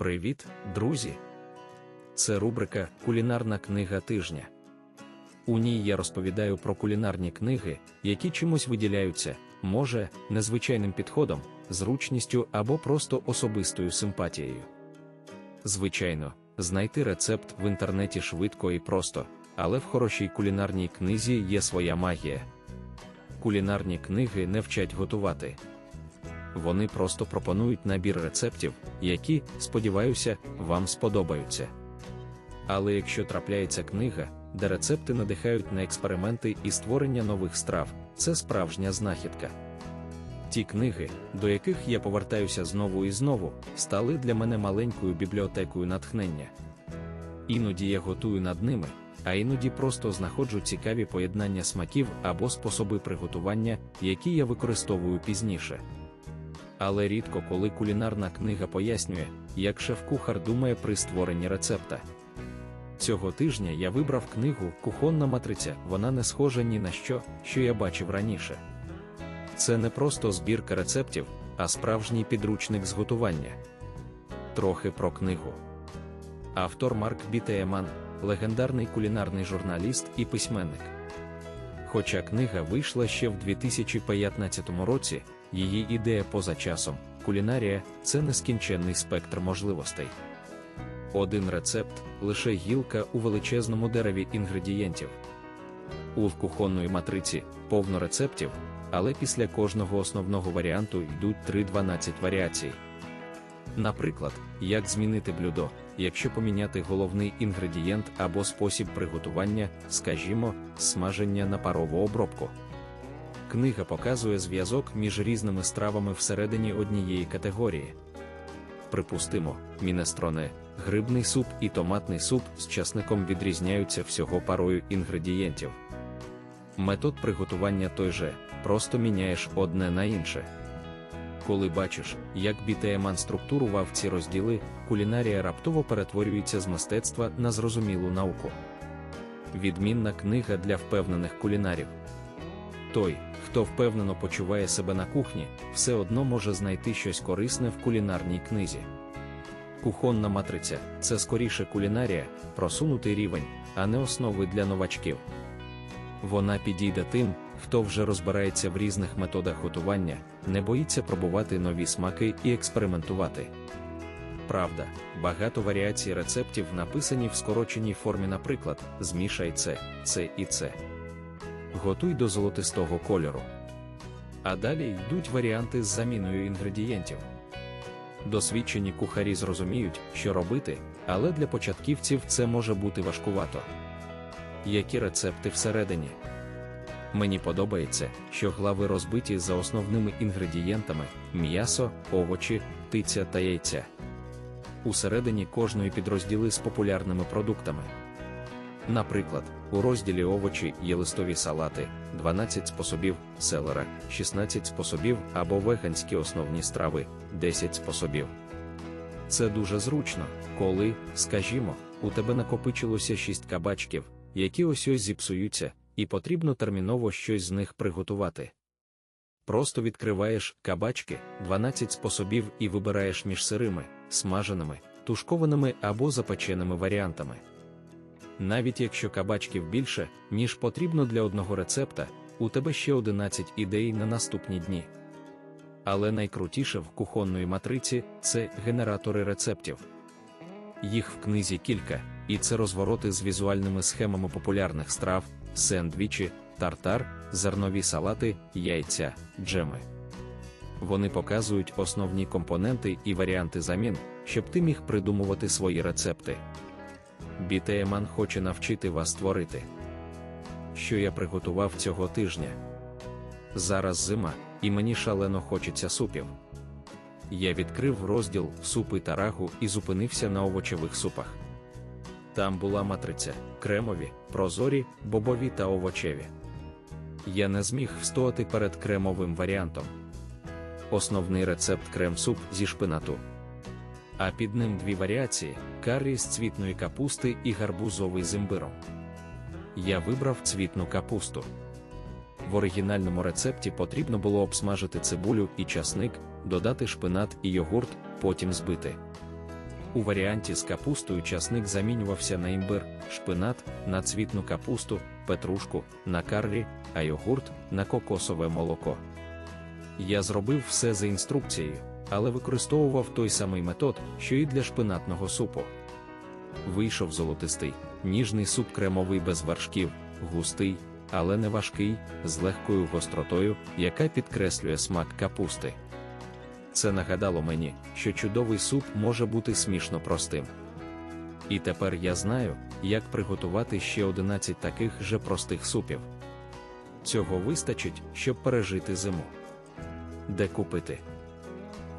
Привіт, друзі! Це рубрика Кулінарна книга тижня. У ній я розповідаю про кулінарні книги, які чимось виділяються, може, незвичайним підходом, зручністю або просто особистою симпатією. Звичайно, знайти рецепт в інтернеті швидко і просто, але в хорошій кулінарній книзі є своя магія. Кулінарні книги не вчать готувати. Вони просто пропонують набір рецептів, які, сподіваюся, вам сподобаються. Але якщо трапляється книга, де рецепти надихають на експерименти і створення нових страв, це справжня знахідка. Ті книги, до яких я повертаюся знову і знову, стали для мене маленькою бібліотекою натхнення. Іноді я готую над ними, а іноді просто знаходжу цікаві поєднання смаків або способи приготування, які я використовую пізніше. Але рідко коли кулінарна книга пояснює, як шеф-кухар думає при створенні рецепта. Цього тижня я вибрав книгу Кухонна матриця, вона не схожа ні на що, що я бачив раніше. Це не просто збірка рецептів, а справжній підручник з готування. Трохи про книгу. Автор Марк Бітеєман, легендарний кулінарний журналіст і письменник. Хоча книга вийшла ще в 2015 році, її ідея поза часом, кулінарія це нескінченний спектр можливостей. Один рецепт лише гілка у величезному дереві інгредієнтів. У кухонної матриці повно рецептів, але після кожного основного варіанту йдуть 3-12 варіацій. Наприклад, як змінити блюдо, якщо поміняти головний інгредієнт або спосіб приготування, скажімо, смаження на парову обробку. Книга показує зв'язок між різними стравами всередині однієї категорії. Припустимо, мінестроне, грибний суп і томатний суп з часником відрізняються всього парою інгредієнтів. Метод приготування той же, просто міняєш одне на інше. Коли бачиш, як Бітеєман структурував ці розділи, кулінарія раптово перетворюється з мистецтва на зрозумілу науку. Відмінна книга для впевнених кулінарів. Той, хто впевнено почуває себе на кухні, все одно може знайти щось корисне в кулінарній книзі. Кухонна матриця це скоріше кулінарія, просунутий рівень, а не основи для новачків. Вона підійде тим, хто вже розбирається в різних методах готування, не боїться пробувати нові смаки і експериментувати. Правда, багато варіацій рецептів написані в скороченій формі, наприклад, змішай це, це і це. Готуй до золотистого кольору. А далі йдуть варіанти з заміною інгредієнтів. Досвідчені кухарі зрозуміють, що робити, але для початківців це може бути важкувато. Які рецепти всередині? Мені подобається, що глави розбиті за основними інгредієнтами: м'ясо, овочі, птиця та яйця. Усередині кожної підрозділи з популярними продуктами. Наприклад, у розділі овочі є листові салати, 12 способів селера, 16 способів або веганські основні страви, 10 способів. Це дуже зручно, коли, скажімо, у тебе накопичилося 6 кабачків, які ось ось зіпсуються, і потрібно терміново щось з них приготувати. Просто відкриваєш кабачки, 12 способів і вибираєш між сирими, смаженими, тушкованими або запеченими варіантами. Навіть якщо кабачків більше, ніж потрібно для одного рецепта, у тебе ще 11 ідей на наступні дні. Але найкрутіше в кухонної матриці це генератори рецептів. Їх в книзі кілька, і це розвороти з візуальними схемами популярних страв, сендвічі, тартар, зернові салати, яйця, джеми. Вони показують основні компоненти і варіанти замін, щоб ти міг придумувати свої рецепти. Бітеєман хоче навчити вас створити. Що я приготував цього тижня? Зараз зима, і мені шалено хочеться супів. Я відкрив розділ супи та рагу і зупинився на овочевих супах. Там була матриця, кремові, прозорі, бобові та овочеві. Я не зміг встояти перед кремовим варіантом. Основний рецепт крем-суп зі шпинату. А під ним дві варіації: каррі з цвітної капусти і гарбузовий з імбиром. Я вибрав цвітну капусту. В оригінальному рецепті потрібно було обсмажити цибулю і часник, додати шпинат і йогурт, потім збити. У варіанті з капустою часник замінювався на імбир, шпинат, на цвітну капусту, петрушку, на карлі, а йогурт на кокосове молоко. Я зробив все за інструкцією, але використовував той самий метод, що і для шпинатного супу. Вийшов золотистий, ніжний суп кремовий без вершків, густий, але не важкий, з легкою гостротою, яка підкреслює смак капусти. Це нагадало мені, що чудовий суп може бути смішно простим. І тепер я знаю, як приготувати ще 11 таких же простих супів. Цього вистачить, щоб пережити зиму. Де купити?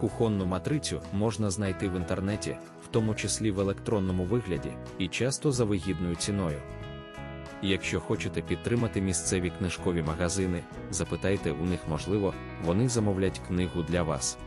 Кухонну матрицю можна знайти в інтернеті, в тому числі в електронному вигляді, і часто за вигідною ціною. Якщо хочете підтримати місцеві книжкові магазини, запитайте у них можливо, вони замовлять книгу для вас.